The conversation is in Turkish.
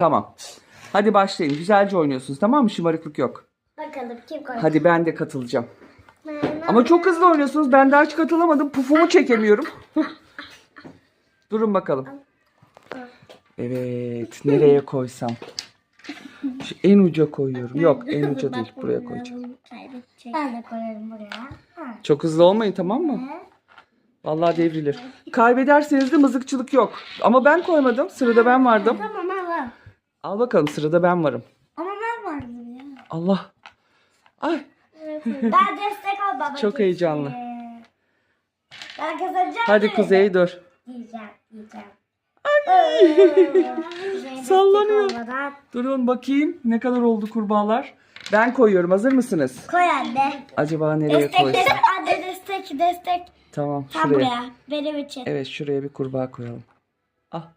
Tamam. Hadi başlayın. Güzelce oynuyorsunuz tamam mı? Şımarıklık yok. Bakalım kim koyacak? Hadi ben de katılacağım. Ama çok hızlı oynuyorsunuz. Ben daha hiç katılamadım. Pufumu çekemiyorum. Durun bakalım. Evet. Nereye koysam? Şu en uca koyuyorum. Yok en uca değil. Buraya koyacağım. Ben de koyarım buraya. Ha. Çok hızlı olmayın tamam mı? Vallahi devrilir. Kaybederseniz de mızıkçılık yok. Ama ben koymadım. Sırada ben vardım. Tamam al al. Al bakalım sırada ben varım. Ama ben vardım ya. Allah. Ay ben destek ol baba. Çok heyecanlı. Ben kazanacağım. hadi dedi. Kuzey dur. Diyeceğim diyeceğim. Sallanıyor. Durun bakayım ne kadar oldu kurbağalar. Ben koyuyorum. Hazır mısınız? Koy anne. Acaba nereye Destek koysam? destek anne destek destek. Tamam Tam şuraya. buraya. Benim için. Evet şuraya bir kurbağa koyalım. Ah.